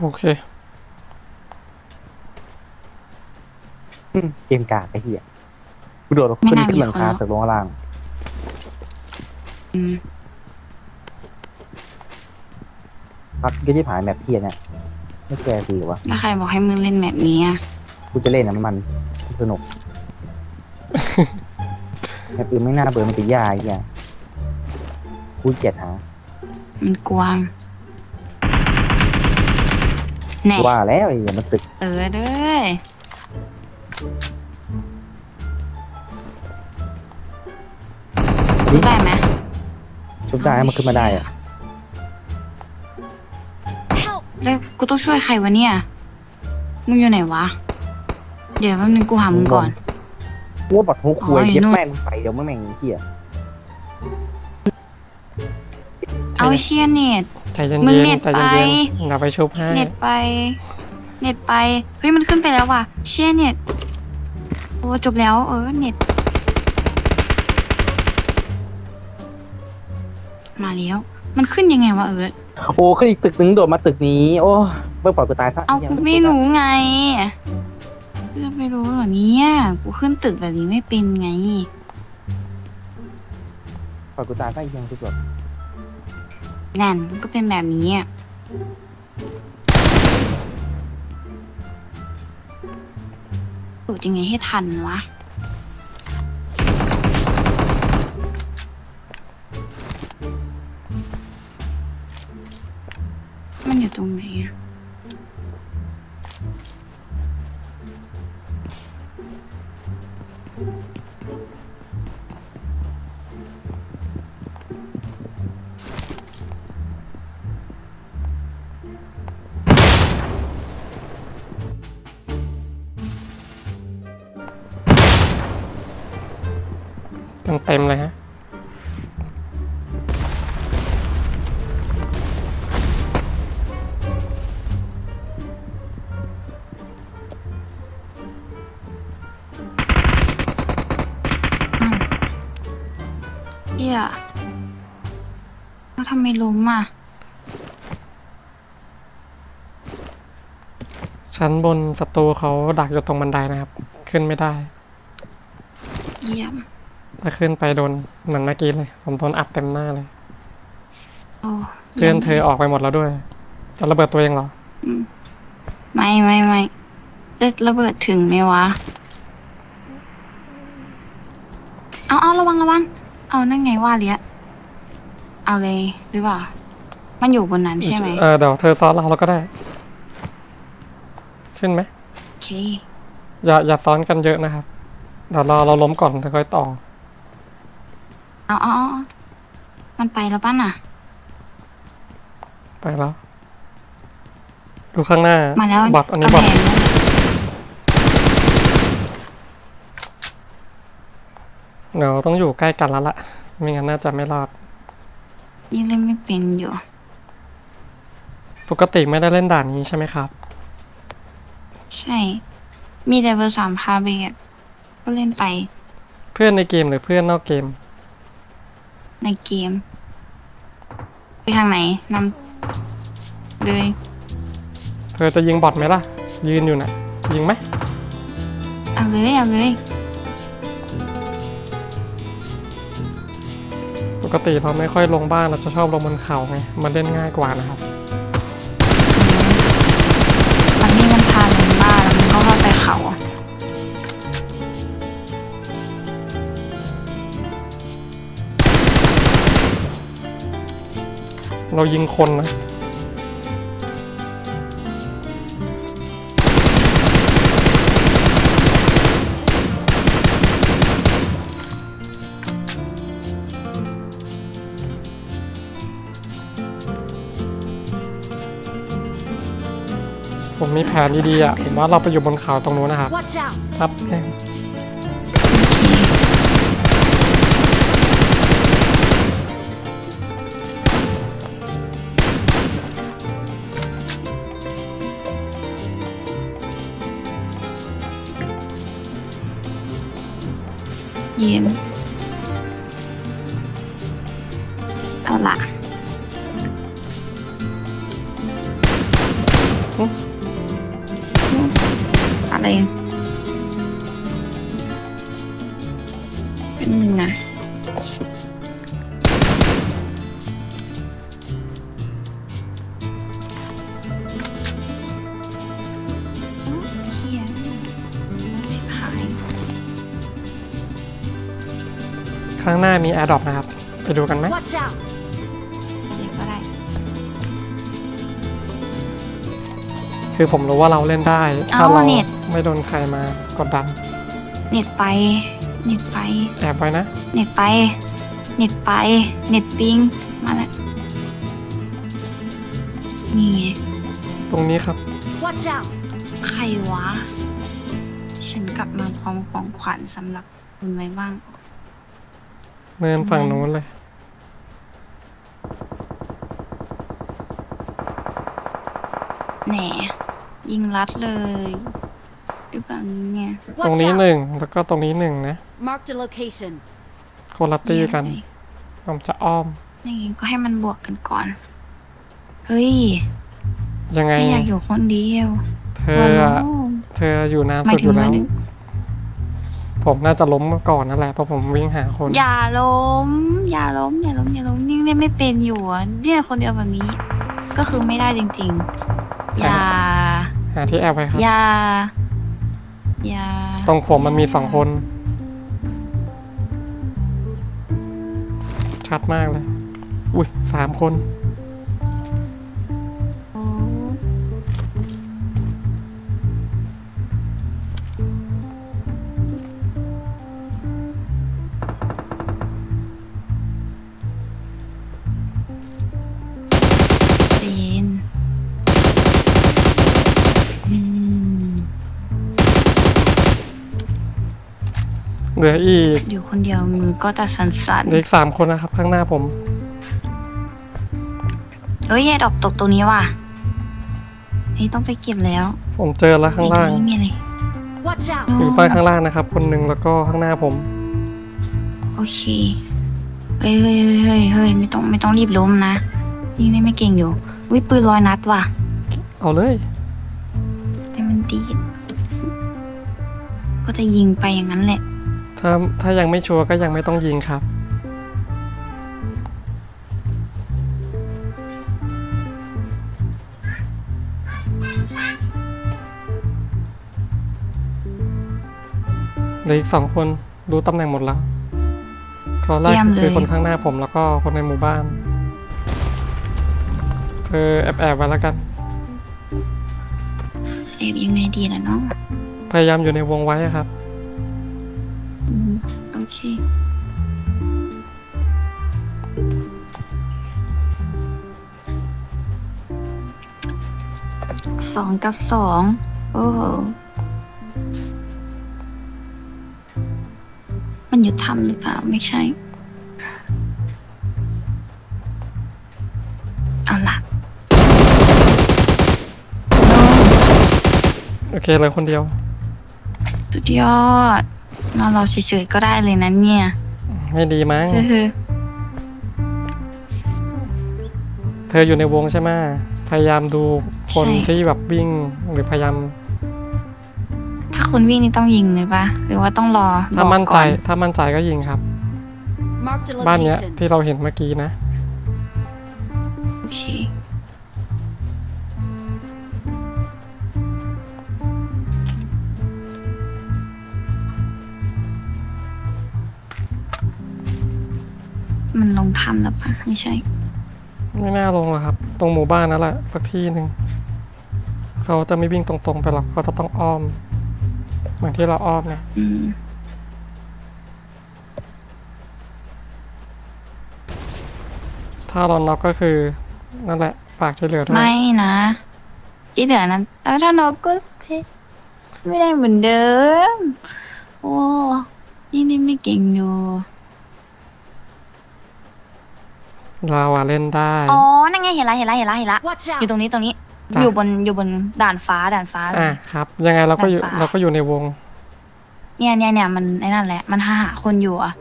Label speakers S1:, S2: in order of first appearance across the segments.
S1: โอเค
S2: อืมเกมกากไอ้เหี้ยกูโดดขึ้นขึ้นหลังคาจากลงล่าง
S3: อืม
S2: พักก็ที่ผ่านแบบเพี้ยเนี่ยไม่แกสิหรือวะ
S3: แล้วใครบอกให้มึงเล่นแบบนี้อะ
S2: กูจะเล่นนะมันสนุกแบบอื่นไม่น่าเบื่อมันติดยาไอ้เหี้ยกูเกลียดหา
S3: มันกวาง แน่
S2: ว่าแล้วไอ้เหี้ยมันตึก
S3: เออเด้อ
S2: นี่
S3: ได้ไหม
S2: ชุบได้มันขึ้นมาได้อะ
S3: แล้วกูต้องช่วยใครวะเนี่ย มึงอยู่ไหนวะ เดี๋ยวแป๊บนึงกูหามึงก่อน
S2: กูว่าบอดหัวควย
S3: อ๋ออยู่
S2: เย็บ
S3: นู่น
S2: แม่งใส่เดี๋ยวมึงแม่งเหี้ย
S3: เอาเชียเน็ต
S1: ใจเย็น
S3: มึงเน็ต
S1: ๆใจเย็น
S3: ไป
S1: ๆอย่าไปชุบให้
S3: เน็ตไป เน็ตไป เฮ้ยมันขึ้นไปแล้วว่ะ เชียเน็ต โอ้จบแล้ว เออเน็ต มาแล้ว มันขึ้นยังไงวะเออ
S2: โอ้ขึ้นอีกตึกหนึ่งโดดมาตึกนี้ โอ้ไม่ปล่อยกูตายซะ
S3: เอากูไม่รู้ไงจะไม่รู้เหรอเนี่ย กูขึ้นตึกแบบนี้ไม่เป็นไง
S2: ปล่อยกูตายซะอีกอยังทุกแบบ
S3: นั่นนก็เป็นแบบนี้อะสูดยังไงให้ทันวะมันอยู่ตรงไหนอะ
S1: เต็มเต็มๆเลยฮะ
S3: เอี่ยแล้วทำไมล้มอะ
S1: ชั้นบนศัตรูเขาดักอยู่ตรงบันไดนะครับ ขึ้นไม่ได้
S3: เยี่ยม
S1: ถ้าขึ้นไปโดนเหมือนเมื่อกี้เลย ผมโดนอัดเต็มหน้าเลย
S3: โอ้
S1: เพื่อนเธอออกไปหมดแล้วด้วย จะระเบิดตัวเองเหรอ
S3: อืมไม่ไม่ไม่จะระเบิดถึงไหมวะ เอาเอาระวังระวัง เอานั่นไงว่าเลี้ยเอาเลยหรือเปล่า มันอยู่บนนั้นใช่ไหม
S1: เออเดี๋ยวเธอซ้อนเราเราก็ได้ ขึ้นไหม
S3: โอเค
S1: อย่าอย่าซ้อนกันเยอะนะครับ เดี๋ยวรอเราล้มก่อนแล้วค่อยต่อ
S3: เอาเอาเอามันไปแล้วป่ะน่ะ
S1: ไปแล้ว ดูข้างหน้า
S3: มาแล้ว
S1: บอทอันนี้
S3: กำ
S1: บอท
S3: แพงนั่นน่ะ
S1: เดี๋ยวต้องอยู่ใกล้กันแล้วล่ะ ไม่งั้นน่าจะไม่รอด
S3: นี่เล่นไม่เป็นอยู่
S1: ปกติไม่ได้เล่นด่านนี้ใช่ไหมครับ
S3: ใช่ มีแต่เบอร์สามพาเบกก็เล่นไป
S1: เพื่อนในเกมหรือเพื่อนนอกเกม
S3: ในเกม ไปทางไหนนำเลย
S1: เธอจะยิงบอทไหมล่ะ ยืนอยู่น่ะยิงไหม
S3: เอาเลยเอาเลย
S1: ปกติเราไม่ค่อยลงบ้านเราจะชอบลงบนเขาไง มันเล่นง่ายกว่านะครับ
S3: เรา
S1: ยิงคนนะผมมีแผนดีๆอะผมว่าเราไปอยู่บนเขาตรงนู้นนะครับ
S4: Watch out!
S1: ครับ
S3: nhiệm. Đó là ở đây à?
S1: ข้างหน้ามีแอร์ดรอปนะครับ ไปดูกันไหม
S5: Watch out!
S3: อะไรก็ได้
S1: คือผมรู้ว่าเราเล่นได้ถ้า
S3: เอา
S1: เรา
S3: เน็ต
S1: ไม่โดนใครมากดดัน
S3: เน็ตไป เน็ตไป
S1: แอบไว้นะ
S3: เน็ตไป เน็ตไป เน็ตปิง มาแล้ว นี่ไง
S1: ตรงนี้ครับ
S5: Watch out!
S3: ใครวะ ฉันกลับมาพร้อมของขวัญสำหรับคุณไว้บ้าง
S1: เนินฝั่งนู้นเลย
S3: แหน่ยิงรัดเลยหรือแบบนี้เนี่ย
S1: ตรง
S5: Watch
S1: นี้
S5: out!
S1: หนึ่งแล้วก็ตรงนี้หนึ่งนะ
S5: Marked a location.
S1: คนละตีกัน
S3: เยี่ยมเลย
S1: ผมจะอ้อม
S3: อย่างงี้ก็ให้มันบวกกันก่อน เฮ้ย
S1: ยังไง
S3: ไม่อยากอยู่คนเดียว
S1: เธออะ
S3: โอ้
S1: เธออยู่นาน
S3: หมา
S1: สุ
S3: ย
S1: ด
S3: ถึ
S1: องยู่แล้ว
S3: หมายถึง
S1: ผมน่าจะล้มมาก่อนนั่นแหละเพราะผมวิ่งหาคน
S3: อย่าล้ม อย่าล้ม อย่าล้ม อย่าล้มนี่เล่นไม่เป็นอยู่อะเนี่ยคนเดียวแบบนี้ ก็คือไม่ได้จริง ๆ อย่า
S1: หาที่แอบไว้ครับ
S3: อย่า อย่า
S1: ตรงผมมันมีสองคน ชัดมากเลย อุ้ยสามคน ลืออีก
S3: อยู่คนเดียวมือก็จะสั่น
S1: เหลืออีกสามคนนะครับ ข้างหน้าผม
S3: ๆเอ้ยแย่ดอกตกตรงนี้ว่ะนี่ต้องไปเก็บแล้ว
S1: ผมเจอแล้วข้างล่าง
S3: ไม่มีอะไร
S5: Watch out!
S1: อยู่บ้านข้างล่างนะครับ คนหนึ่งแล้วก็ข้างหน้าผม
S3: โอเค เฮ้ยเฮ้ยเฮ้ยเฮ้ยเฮ้ยไม่ต้องไม่ต้องรีบล้มนะยิงได้ไม่เก่งอยู่วิปืนลอยนัดว่ะ
S1: เอาเลย
S3: แต่มันดีดก็จะยิงไปอย่างนั้นแหละ
S1: ถ้าถ้ายังไม่ชัวร์ก็ยังไม่ต้องยิงครับ เหลืออีกสองคนรู้ตำแหน่งหมดแล้วคนแรก
S3: เยี่ยมเลย
S1: คือคนข้างหน้าผมแล้วก็คนในหมู่บ้าน เธอแอบแอบๆไว้แล้วกัน
S3: เอ็บยังไงดีล่ะน้อง
S1: พยายามอยู่ในวงไว้อะครับ
S3: สองกับสอง โอ้โห มันอยู่ทำหรือเปล่า ไม่ใช่ เอาล่ะ
S1: โอเคเลยคนเดียว
S3: สุดยอดนอนรอเฉยๆก็ได้เลยนะเนี่ย
S1: ไม่ดีมั้ง
S3: เฮ้ย
S1: เธออยู่ในวงใช่ไหมพยายามดู คน
S3: ใช่
S1: ที่แบบวิ่งหรือพยายาม
S3: ถ้าคุณวิ่งนี่ต้องยิงเลยปะหรือว่าต้องรอ
S1: ถ้า
S3: บอก
S1: มั่นใจ
S3: ก่อ
S1: ถ้ามั่นใจก็ยิงครับ
S5: Marked a
S1: บ้านเนี้ย
S5: location.
S1: ที่เราเห็นเมื่อกี้นะ
S3: โอเคมันลงถ้ำแล้วปะไม่ใช่
S1: ไม่น่าลงหรอกครับ ตรงหมู่บ้านนั่นแหละสักที่หนึ่ง เขาจะไม่วิ่งตรงๆไปหรอกเขาจะต้องอ้อม เหมือนที่เราอ้อมเนี่ย
S3: อืม
S1: ถ้าเราน็อกก็คือ นั่นแหละฝากช่วยเหลือด้วย
S3: ไม่นะที่เหลือนั้นเออถ้าน้องก็ไม่ได้เหมือนเดิม โอ้นี่นี่ไม่เก่งอยู่
S1: เราอะเล่นได้
S3: อ๋อ นั่นไงเห็นละเห็นละเห็นละเห็นละ
S5: Watch
S3: อยู่ตร
S5: out!
S3: งนี้ตรงนี้
S1: จ้ะ
S3: อยู่บนอยู่บนด่านฟ้าด่านฟ้าเลย
S1: อะครับ ยังไงเราก็อยู่
S3: ด้านฟ้า
S1: เราก็อยู่ในวง
S3: เนี่ยเนี่ยเนี่ยมันไอ้นั่นแหละ มันหาหาคนอยู่อะ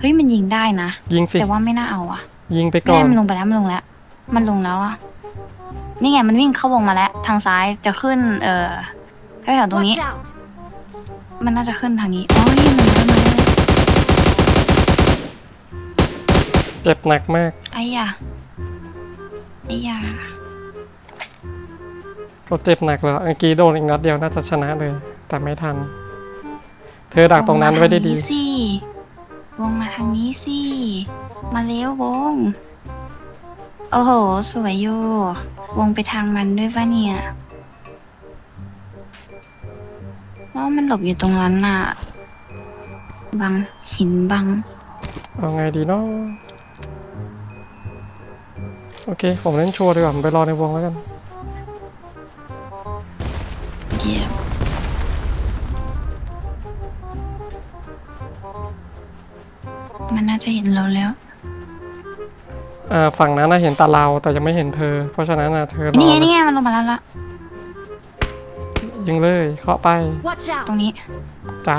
S3: เฮ้ยมันยิงได้นะ
S1: ยิงสิ
S3: แต่ว่าไม่น่าเอาอะ
S1: ยิงไป
S3: ไม่
S1: ก่อ
S3: ได้
S1: น
S3: มันลงไปแล้วมันลงแล้ว มันลงแล้วอะนี่ไงมันวิ่งเข้าวงมาแล้ว ทางซ้ายจะขึ้น เอ่อแถวๆตรงนี้
S5: Watch out!
S3: มันน่าจะขึ้นทางนี้อ๋อนี่มันมันมัน
S1: เจ็บหนักมาก
S3: ไอ้ยาไอ้ยา
S1: ก็เจ็บหนักเลยเมื่อกี้โดนอีกนัดเดียวน่าจะชนะเลย แต่ไม่ทัน เธอดักตรงนั้นไว้ได้ดี
S3: วงมาทางนี้สิวงมาทางนี้สิ มาเร็ววง โอ้โห สวยอยู่วงไปทางมันด้วยปะเนี่ยแล้วมันหลบอยู่ตรงนั้นน่ะ บังหินบัง
S1: เอาไงดีเนาะโอเค ผมเล่นชัวร์ดีกว่าผมไปรอในวงแล้วกัน
S3: มันน่าจะเห็นเราแล้ว
S1: อ่าฝั่งนั้นน่ะเห็นตาเราแต่ยังไม่เห็นเธอ เพราะฉะนั้นน่ะเธอรอ
S3: นี่ไง
S1: นะ
S3: นี่ไงมันลงมาแล้วละ
S1: ยิงเลยเคาะไป
S5: Watch
S3: ตรง
S5: out!
S3: นี้
S1: จ้า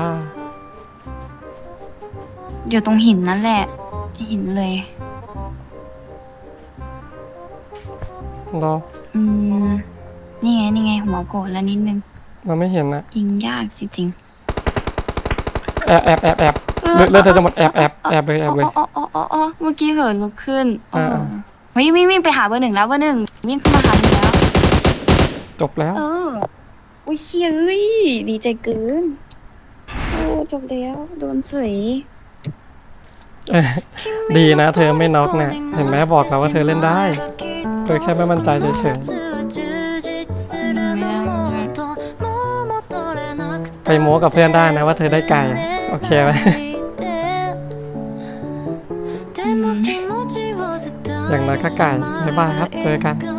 S3: อยู่ตรงหินนั่นแหละ หินเลย
S1: รอ
S3: อืม นี่ไงนี่ไงหัวโผล่แล้วนิดนึง
S1: มันไม่เห็นนะ
S3: ยิงยากจริง
S1: แอบแอบแอบแอบ
S3: ๆ
S1: เลือดเลือดเธอจะหมดแอบแอบแอบเลยแอบเลย
S3: อ๋ออ๋ออ๋ออ๋อเมื่อกี้เหินลุกขึ้นโอ้
S1: อ่า
S3: วิ่งวิ่งวิ่งไปหาเบอร์หนึ่งแล้วเบอร์หนึ่งวิ่งเข้ามาหาหนึ่งแล้ว
S1: จบแล้ว
S3: เอออุ้ยเชี่ยเอ้ยดีใจเกินโอ้จบแล้ว โดนสวย
S1: เออดีนะ เธอไม่น็อกเนี่ยเห็นไหมบอกแล้วว่าเธอเล่นได้ เธอแค่ไม่มั่นใจเฉยๆไปโม้กับเพื่อนได้นะว่าเธอได้ไก่อะโอเคไหม อย่างน้อยก็ไก่บ๊ายบายครับ เจอ
S4: กัน